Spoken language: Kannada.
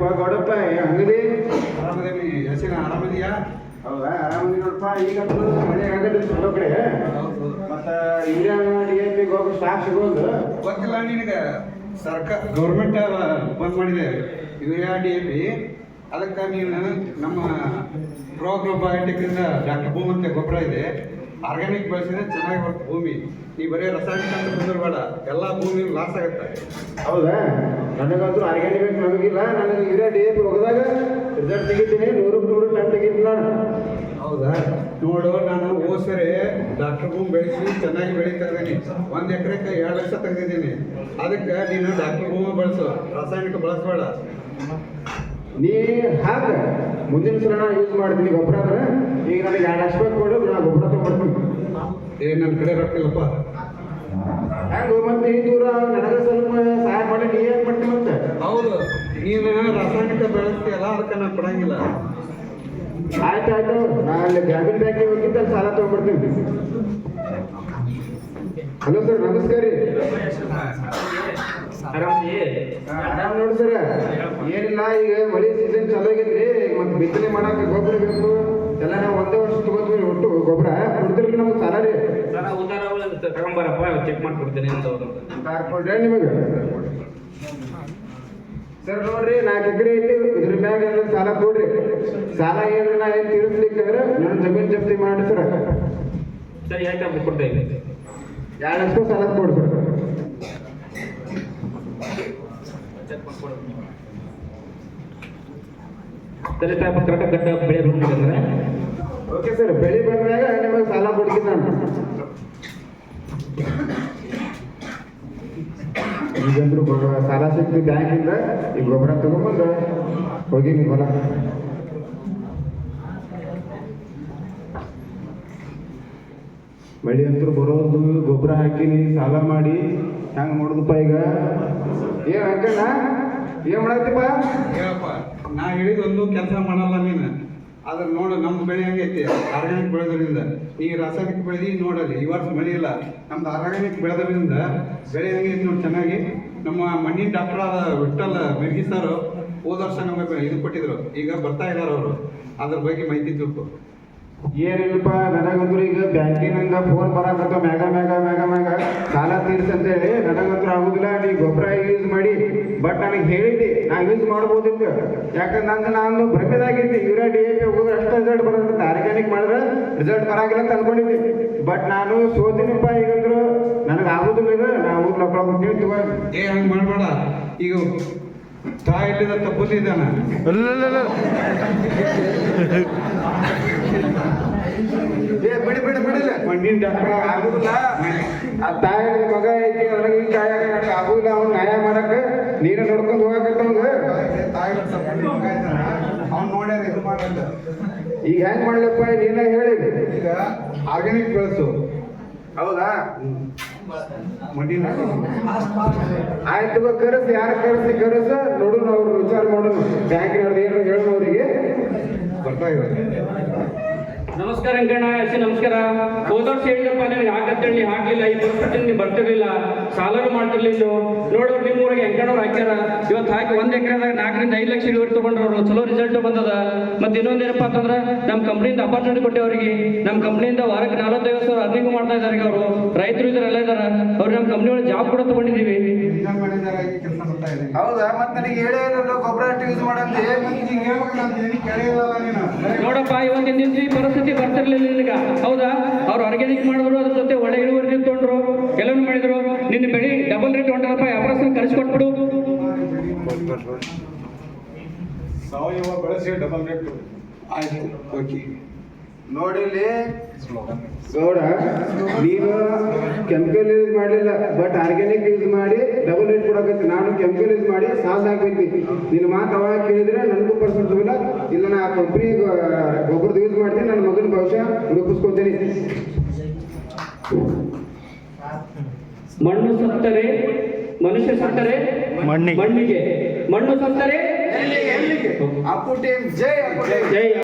ಯಪ್ಪ ಗೌಡಪ್ಪ ಹಂಗದಿ? ಆರಾಮದೇನಿ ಹೆಸರಿನ ಆರಾಮದಿಯಾ? ಹೌದಾ? ಆರಾಮದಿ ನೋಡಪ್ಪ ಈಗ ಮನೆ ಹಂಗದಿ ಚಲೋ ಕಡೆ. ಹೌದು. ಮತ್ತ ಯೂರಿಯಾ ಡಿ ಎ ಗೊಬ್ಬರ ಸ್ಟಾಕ್ ಸಿಗೋದು? ಗೊತ್ತಿಲ್ಲ ನಿನಗೆ. ಸರ್ಕಾರ ಗೌರ್ಮೆಂಟ್ ಬಂದ್ ಮಾಡಿದೆ. Urea D A P. ಅದಕ್ಕೆ ನೀನು ನಮ್ಮ ಪ್ರೋಗ್ರೋಬಯೋಟಿಕ್ಕಿಂದ ಡಾಕ್ಟರ್ ಭೂಮಂತೆ ಗೊಬ್ಬರ ಇದೆ. ಆರ್ಗ್ಯಾನಿಕ್ ಬೆಳೆಸಿದ್ರೆ ಚೆನ್ನಾಗಿ ಬರುತ್ತೆ ಭೂಮಿ. ನೀ ಬರೀ ರಾಸಾಯನಿಕ ಅಂತ ಬೇಡ ಎಲ್ಲ ಭೂಮಿ ಲಾಸ್ ಆಗುತ್ತೆ. ಹೌದಾ? ನನಗಂತೂ ಆರ್ಗ್ಯಾನಿಕ್ ನಮಗಿಲ್ಲ ನನಗೆ ಇದೇ ಡಿ ಎ ಪಿ ಹೋಗದಾಗ ರಿಸಲ್ಟ್ ತೆಗಿತೀನಿ ನೂರಕ್ಕೆ ನೂರು ಟನ್ ತೆಗಿತೀನಿ ನಾನು ಹೌದಾ? ನೋಡು ನಾನು ಹೋದ್ ಸರಿ ಡಾಕ್ಟರ್ ಭೂಮಿ ಬೆಳೆಸಿ ಚೆನ್ನಾಗಿ ಬೆಳೀತಾ ಇದ್ದೀನಿ. ಒಂದು ಎಕರೆಗೆ ಎರಡು ಲಕ್ಷ ತೆಗೆದಿದ್ದೀನಿ. ಅದಕ್ಕೆ ನೀನು ಡಾಕ್ಟರ್ ಭೂಮಿ ಬಳಸು ರಾಸಾಯನಿಕ ಬಳಸಬೇಡ. ನೀ ಹಾಕ ಮುಂದಿನ ಸಲ ನಾ ಯೂಸ್ ಮಾಡ್ತೀನಿ ಗೊಬ್ಬರ ಅಂದ್ರೆ ಈಗ ನನಗೆ ಎರಡು ಲಕ್ಷ ರೂಪಾಯಿ ಕೊಡು ನಾ ಗೊಬ್ಬರ ತಗೊಂಡ್ಬಿಡ್ತೀನಿ ಏ ನನ್ನ ಕಡೆ ರೊಕ್ಕಿಲ್ಲಪ್ಪ ಹೆಂಗ ಮತ್ತೆ ಈ ದೂರ ನನಗೆ ಸ್ವಲ್ಪ ಸಹಾಯ ಮಾಡಿ ನೀ ಏನ್ ಮಾಡ್ತೀನಿ ಮತ್ತೆ? ಹೌದು ನೀನು ರಾಸಾಯನಿಕ ಬೆಳೆಸ್ತೀಯಲ್ಲ ಅದಕ್ಕೆ ನಾನು ಕೊಡಂಗಿಲ್ಲ. ಆಯ್ತು ಆಯ್ತು ನಾ ಅಲ್ಲಿ ಗ್ರಾಮೀಣ ಬ್ಯಾಂಕಿಗೆ ಹೋಗಿದ್ದ ಸಾಲ ತೊಗೊಂಡ್ಬಿಡ್ತೀನಿ ಹಲೋ ಸರ್ ನಮಸ್ಕಾರ ರೀ. ಆರಾಮ್ ನೋಡಿ ಸರ್. ಏನಿಲ್ಲ ಈಗ ಮಳೆ ಸೀಸನ್ ಚಲೋ ಆಗೈತ್ರಿ. ಮತ್ತೆ ಬಿತ್ತನೆ ಮಾಡಕ್ಕೆ ಗೊಬ್ಬರ ಬೇಕು. ಎಲ್ಲ ನಾವು ಒಂದೇ ವರ್ಷ ತಗೋತೀವಿ ಒಟ್ಟು ಗೊಬ್ಬರ. ಕೊಡ್ತೀರಿ ನಮಗೆ ಸಾಲ ರೀ. ತಗೊಂಬರಪ್ಪ ಚೆಕ್ ಮಾಡ್ಕೊಡ್ತೀನಿ ಅಂತ ಕೊಡ್ರಿ ನಿಮಗೆ. ಸರ್ ನೋಡ್ರಿ ನಾಲ್ಕು ಎಕರೆ ಐತಿ. ಇದ್ರ ಮ್ಯಾಗ ಸಾಲ ಕೊಡ್ರಿ. ಸಾಲ ಏನು ನಾ ಏನು ತೀರಿಸ್ಲಿಕ್ಕಂದ್ರೆ ನನ್ನ ಜಮೀನು ಜಪ್ತಿ ಮಾಡಿ ಸರ್. ಸರಿ ಆಯ್ತು ಕೊಡ್ತಾ ಇದ್ದೀನಿ. ಎರಡು ಲಕ್ಷ ಸಾಲ ಕೊಡಿ ಸರ್. ದಲಿತ ಪತ್ರಕ ಗಡ್ಡ ಬೆಳೆ ಬಂದ್ರೆ ಓಕೆ ಸರ್ ಬೆಳೆ ಬಂದಾಗ ನಿಮಗೆ ಸಾಲ ಕೊಡ್ತೀನಿ ನಾನು. ಈಗಂದ್ರು ಗೊಬ್ಬರ ಸಾಲ ಸಿಕ್ತು ಬ್ಯಾಂಕಿಂದ. ಈ ಗೊಬ್ಬರ ತಗೊಂಡ್ಬಂದು ಹೋಗಿ ನೀವು ಹೊಲ. ಮಳಿ ಅಂತೂ ಬರೋದು, ಗೊಬ್ಬರ ಹಾಕಿನಿ, ಸಾಲ ಮಾಡಿ, ಹೆಂಗೆ ಮಾಡೋದಪ್ಪ ಈಗ? ಏನ್ ಅಂಕಣ್ಣ? ಏನ್ ಮಾಡತ್ತೀಪ್ಪ ಹೇಳಪ್ಪ ನಾ ಹೇಳಿದ ಒಂದು ಕೆಲಸ ಮಾಡಲ್ಲ ನೀನು. ಆದ್ರೆ ನೋಡು ನಮ್ಮ ಬೆಳೆ ಹೆಂಗೈತಿ? ಆರ್ಗ್ಯಾನಿಕ್ ಬೆಳೆದ್ರಿಂದ. ಈ ರಾಸಾಯನಿಕ ಬೆಳೆದಿ ನೋಡಲಿ ಈ ವರ್ಷ ಮಳೆ ಇಲ್ಲ. ನಮ್ದು ಆರ್ಗ್ಯಾನಿಕ್ ಬೆಳೆದ್ರಿಂದ ಬೆಳೆ ಹೆಂಗೈತಿ ನೋಡಿ ಚೆನ್ನಾಗಿ. ನಮ್ಮ ಮಣ್ಣಿನ ಡಾಕ್ಟರ್ ಆದ ವಿಠಲ್ ಮಿರ್ಗಿ ಸರ್ ಹೋದ ವರ್ಷ ನಮಗೆ ಇದು ಕೊಟ್ಟಿದ್ರು. ಈಗ ಬರ್ತಾ ಇದ್ದಾರೆ ಅವರು. ಅದ್ರ ಬಗ್ಗೆ ಮಾಹಿತಿ ತಿಳ್ಕೊ. ಏನಿಲ್ಲಪ್ಪ ನನಗಂತೂ ಈಗ ಬ್ಯಾಂಕಿನಿಂದ ಫೋನ್ ಬರಾಕತ್ತ, ಮ್ಯಾಗ ಮ್ಯಾಗ ಮ್ಯಾಗ ಮ್ಯಾಗ. ಸಾಲ ತೀರ್ಸಂತೇಳಿ ನನಗಂತೂ ಆಗುದಿಲ್ಲ, ನೀ ಗೊಬ್ಬರ ಯೂಸ್ ಮಾಡಿ. ಬಟ್ ನನಗೆ ಹೇಳಿದ್ದೆ, ನಾ ಯೂಸ್ ಮಾಡ್ಬೋದಿತ್ತು. ಯಾಕಂದ್ರೆ ನಂದು ನಾನು ಭ್ರಮೆದಾಗಿದ್ದೆ. ಯೂರಿಯಾ ಡಿ ಎ ಪಿ ಹೋದ್ರೆ ಅಷ್ಟು ರಿಸಲ್ಟ್ ಬರೋದಂತ ಆರ್ಗ್ಯಾನಿಕ್ ಮಾಡಿದ್ರೆ ರಿಸಲ್ಟ್ ಬರಾಗಿಲ್ಲ ಅಂತ ಅನ್ಕೊಂಡಿದ್ದೆ. ಬಟ್ ನಾನು ಸೋತಿನಪ್ಪ ಈಗಂದ್ರು, ನನಗೆ ಆಗುದಿಲ್ಲ ಇದು ನಾವು ಊರ್ ಏ, ಹಂಗೆ ಮಾಡಬೇಡ. ಈಗ ತಾಯಿಲಿದ ತಪ್ಪುತ್ತಿದ್ದಾನ ಏ ಬಿಡಿ ಬಿಡಿ ಬಿಡಿಲ್ಲ ಮಣ್ಣಿನ ಡಾಕ್ಟರ್ ಆಗುದಿಲ್ಲ. ಆ ತಾಯಿ ಮಗ ಐತಿ ಅದ್ರಾಗ ಈ ತಾಯಿ ಆಗುದಿಲ್ಲ. ಅವ್ನು ನ್ಯಾಯ ನೋಡ್ಕೊಂಡು ಹೋಗಕತ್ತವಂಗ ಅವ್ನು. ನೋಡ್ಯಾರ ಇದು ಈಗ ಹೆಂಗ್ ಮಾಡ್ಲಪ್ಪ ನೀನ ಹೇಳಿ. ಈಗ ಆರ್ಗ್ಯಾನಿಕ್ ಬೆಳೆಸು. ಹೌದಾ? ಆಯ್ತು ಕರೆಸ್, ಯಾರು ಕರೆಸಿ ಕರೆಸ? ನೋಡೋಣ, ಅವ್ರು ವಿಚಾರ ಮಾಡೋಣ. ಬ್ಯಾಂಕಿನವ್ರು ಏನು ಹೇಳೋಣ ಅವರಿಗೆ? ಬರ್ತಾ ಇದ್ದಾರೆ. ನಮಸ್ಕಾರ ವೆಂಕಣ್ಣಿ ಎಸ್ ನಮಸ್ಕಾರ. ಹೋದ ವರ್ಷ ಹೇಳಿದಪ್ಪ ನಿನಗೆ ಹಾಕತ್ತೇಳಿ ನೀ ಹಾಕ್ಲಿಲ್ಲ ಈ ಪರ್ಸೆಂಟ್ ನೀವು ಬರ್ತಿರ್ಲಿಲ್ಲ. ಸಾಲನು ಮಾಡ್ತಿರ್ಲಿಲ್ಲ. ನೋಡೋರು ನಿಮ್ಮ ಊರಿಗೆ ಎಂಕಣ್ಣವ್ರು ಹಾಕ್ಯಾರ. ಇವತ್ತು ಹಾಕಿ ಒಂದ್ ಎಕರೆದಾಗ ನಾಲ್ಕರಿಂದ ಐದು ಲಕ್ಷ ಇಳುವರಿ ತಗೊಂಡ್ರವ್ರು ಚಲೋ ರಿಸಲ್ಟ್ ಬಂದದ. ಮತ್ತೆ ಇನ್ನೊಂದೇನಪ್ಪ ಅಂತಂದ್ರೆ ನಮ್ಮ ಕಂಪ್ನಿಯಿಂದ ಅಪಾರ್ಚುನಿಟಿ ಕೊಟ್ಟೆ ಅವರಿಗೆ. ನಮ್ಮ ಕಂಪ್ನಿಯಿಂದ ವಾರಕ್ಕೆ ನಲವತ್ತೈದು ಸಾವಿರ ಅರ್ನಿಂಗ್ ಮಾಡ್ತಾ ಇದ್ದಾರೆ ಈಗ ಅವರು. ರೈತರು ಇದ್ರೆ ಎಲ್ಲ ಇದ್ದಾರೆ ಅವ್ರು ನಮ್ಮ ಕಂಪ್ನಿ ಒಳಗೆ ಜಾಬ್ ಕೂಡ ತಗೊಂಡಿದ್ದೀವಿ. ಹೌದಾ? ಮತ್ತೆ ನನಗೆ ಹೇಳೇ ಗೊಬ್ಬರ ಯೂಸ್ ಮಾಡಂತೆ. ಹಿಂಗೆ ಹೇಳ್ಬೇಕಲ್ಲ ಅಂತ ಏನು ಕೇಳಿಲ್ಲ ನೀನು? ನೋಡಪ್ಪ ಇವಾಗ ನಿಂತಿ ಈ ಪರಿಸ್ಥಿತಿ ಬರ್ತಿರ್ಲಿಲ್ಲ ಈಗ ಹೌದಾ? ಅವ್ರು ಆರ್ಗ್ಯಾನಿಕ್ ಮಾಡಿದ್ರು ಅದ್ರ ಜೊತೆ ಒಳ್ಳೆ ಇಳುವರಿ ತೊಗೊಂಡ್ರು ಕೆಲವೊಂದು ಮಾಡಿದ್ರು ನಿನ್ನ ಬೆಳಿ ಡಬಲ್ ರೇಟ್ ಹೊಂಟದಪ್ಪ ವ್ಯಾಪಾರಸ್ಥರು ಕಳಿಸ್ಕೊಟ್ಬಿಡು ಸಾವಯವ ಬಳಸಿ ಡಬಲ್ ರೇಟ್ ಆಯ್ತು ಓಕೆ. ನೋಡಿಲ್ಲಿ ಗೌಡ ನೀನು ಕೆಮಿಕಲ್ ಯೂಸ್ ಮಾಡಲಿಲ್ಲ ಬಟ್ ಆರ್ಗ್ಯಾನಿಕ್ ಯೂಸ್ ಮಾಡಿ ಡಬಲ್ ರೇಟ್ ಕೊಡಕತ್ತಿ. ನಾನು ಕೆಮಿಕಲ್ ಯೂಸ್ ಮಾಡಿ ಸಾಲ ಹಾಕೈತಿ ನಿನ್ನ ಮಾತು ಅವಾಗ ಕೇಳಿದ್ರೆ ನನಗೂ ಪರ್ಸೆಂಟ್ ಇಲ್ಲ ನಾ ಆ ಕಂಪ್ನಿ ಗೊಬ್ಬರದ ಯೂಸ್ ಮಾಡ್ತೀನಿ ನನ್ನ ಮಗನ ಭವಿಷ್ಯ ರೂಪಿಸ್ಕೊತೀನಿ. ಮಣ್ಣು ಸತ್ತರೆ ಮನುಷ್ಯ ಸತ್ತರೆ ಮಣ್ಣಿಗೆ. ಮಣ್ಣಿಗೆ. ಮಣ್ಣು ಸತ್ತರೆ ಅಪ್ಪು ಟೀಮ್ ಜೈ ಅಪ್ಪು ಜೈ